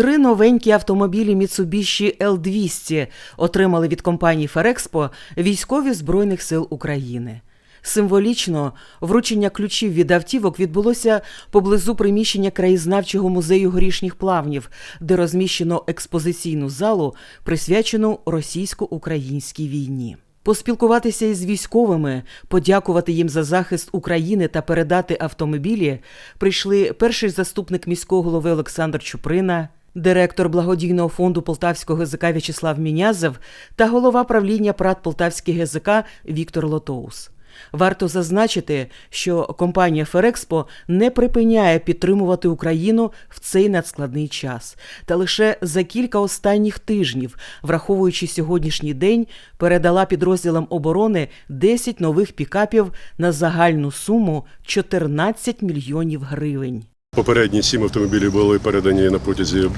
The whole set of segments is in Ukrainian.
Три новенькі автомобілі Mitsubishi L200 отримали від компанії Ферекспо військові Збройних сил України. Символічно вручення ключів від автівок відбулося поблизу приміщення краєзнавчого музею горішніх плавнів, де розміщено експозиційну залу, присвячену російсько-українській війні. Поспілкуватися із військовими, подякувати їм за захист України та передати автомобілі прийшли перший заступник міського голови Олександр Чуприна, директор благодійного фонду Полтавського ГЗК В'ячеслав Мінязев та голова правління ПРАТ Полтавський ГЗК Віктор Лотоус. Варто зазначити, що компанія Ферекспо не припиняє підтримувати Україну в цей надскладний час. Та лише за кілька останніх тижнів, враховуючи сьогоднішній день, передала підрозділам оборони 10 нових пікапів на загальну суму 14 мільйонів гривень. Попередні сім автомобілів були передані на протязі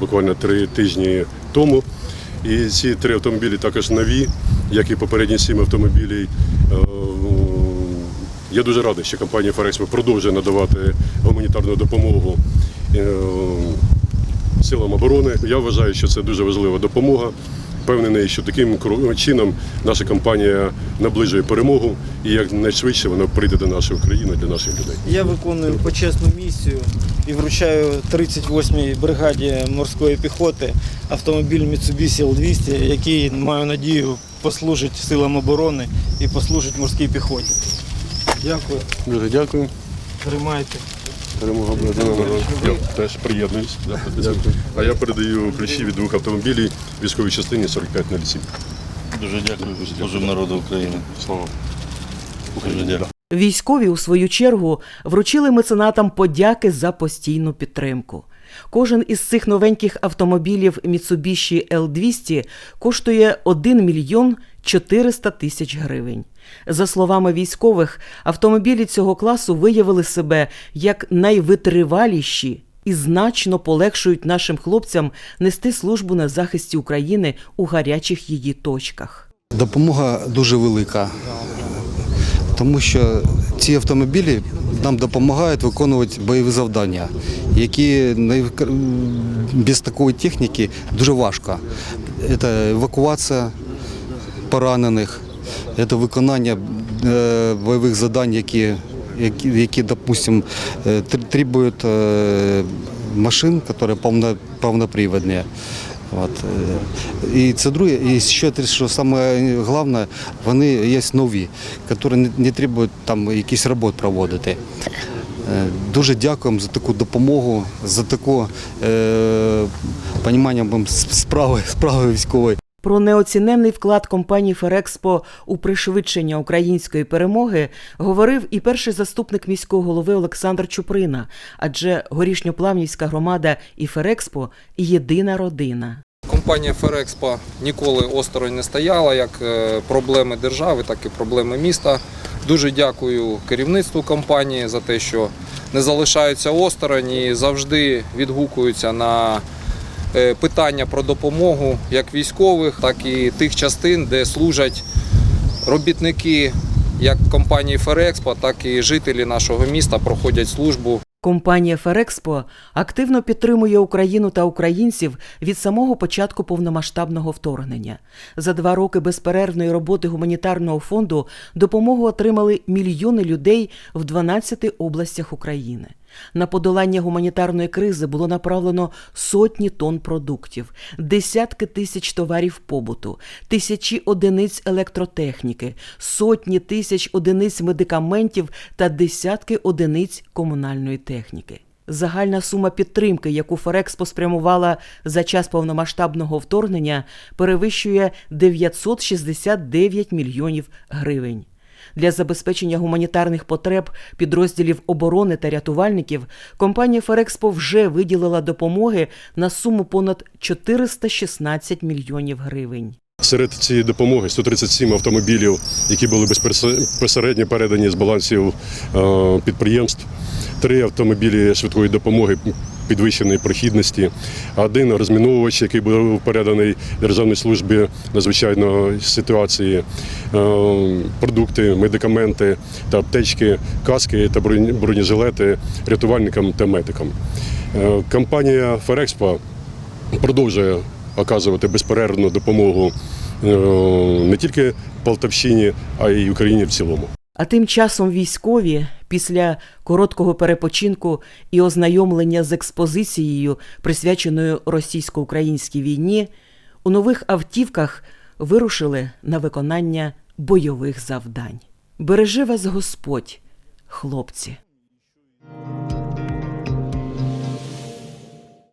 буквально три тижні тому. І ці три автомобілі також нові, як і попередні сім автомобілів. Е, Я дуже радий, що компанія Ферекспо продовжує надавати гуманітарну допомогу е, силам оборони. Я вважаю, що це дуже важлива допомога. Впевнений, що таким чином наша компанія наближує перемогу і якнайшвидше вона прийде до нашої України, для наших людей. Я виконую почесну місію і вручаю 38-й бригаді морської піхоти автомобіль Mitsubishi L200, який, маю надію, послужить силам оборони і послужить морській піхоті. Дякую. Дуже дякую. Тримайте. Перемога буде за нами. Я теж приєднуюсь. Дякую. А я передаю ключі від двох автомобілів військовій частині 4507. Дуже дякую, служив народу України. Слава. Дуже дякую. Військові, у свою чергу, вручили меценатам подяки за постійну підтримку. Кожен із цих новеньких автомобілів Mitsubishi L200 коштує 1 мільйон 400 тисяч гривень. За словами військових, автомобілі цього класу виявили себе як найвитриваліші і значно полегшують нашим хлопцям нести службу на захисті України у гарячих її точках. Допомога дуже велика, тому що ці автомобілі нам допомагають виконувати бойові завдання, які без такої техніки дуже важко. Це евакуація поранених, це виконання е, бойових завдань, які, які, які допустим, е, требують е, машин, які повно, повноприводні. От. е, І це друге, і ще те, що саме вони є нові, які не, не там якісь роботи проводити. Е, Дуже дякуємо за таку допомогу, за таку е, понімання справи, справи військової. Про неоціненний вклад компанії Ферекспо у пришвидшення української перемоги говорив і перший заступник міського голови Олександр Чуприна, адже горішньоплавнівська громада і Ферекспо єдина родина. Компанія Ферекспо ніколи осторонь не стояла, як е, проблеми держави, так і проблеми міста. Дуже дякую керівництву компанії за те, що не залишаються осторонь і завжди відгукуються на питання про допомогу як військових, так і тих частин, де служать робітники як компанії Ферекспо, так і жителі нашого міста проходять службу Компанія Ферекспо активно підтримує Україну та українців від самого початку повномасштабного вторгнення. За два роки безперервної роботи гуманітарного фонду допомогу отримали мільйони людей в 12 областях України. На подолання гуманітарної кризи було направлено сотні тонн продуктів, десятки тисяч товарів побуту, тисячі одиниць електротехніки, сотні тисяч одиниць медикаментів та десятки одиниць комунальної техніки. Загальна сума підтримки, яку Ферекспо спрямувала за час повномасштабного вторгнення, перевищує 969 мільйонів гривень. Для забезпечення гуманітарних потреб підрозділів оборони та рятувальників компанія Ферекспо вже виділила допомоги на суму понад 416 мільйонів гривень. Серед цієї допомоги 137 автомобілів, які були безпосередньо передані з балансів е, підприємств, три автомобілі швидкої допомоги підвищеної прохідності, один розміновувач, який був переданий Державній службі надзвичайної ситуації, е, продукти, медикаменти та аптечки, каски та бронежилети рятувальникам та медикам. Е, Компанія Ферекспо продовжує оказувати безперервну допомогу е, не тільки Полтавщині, а й Україні в цілому. А тим часом військові після короткого перепочинку і ознайомлення з експозицією, присвяченою російсько-українській війні, у нових автівках вирушили на виконання бойових завдань. Бережи вас Господь, хлопці!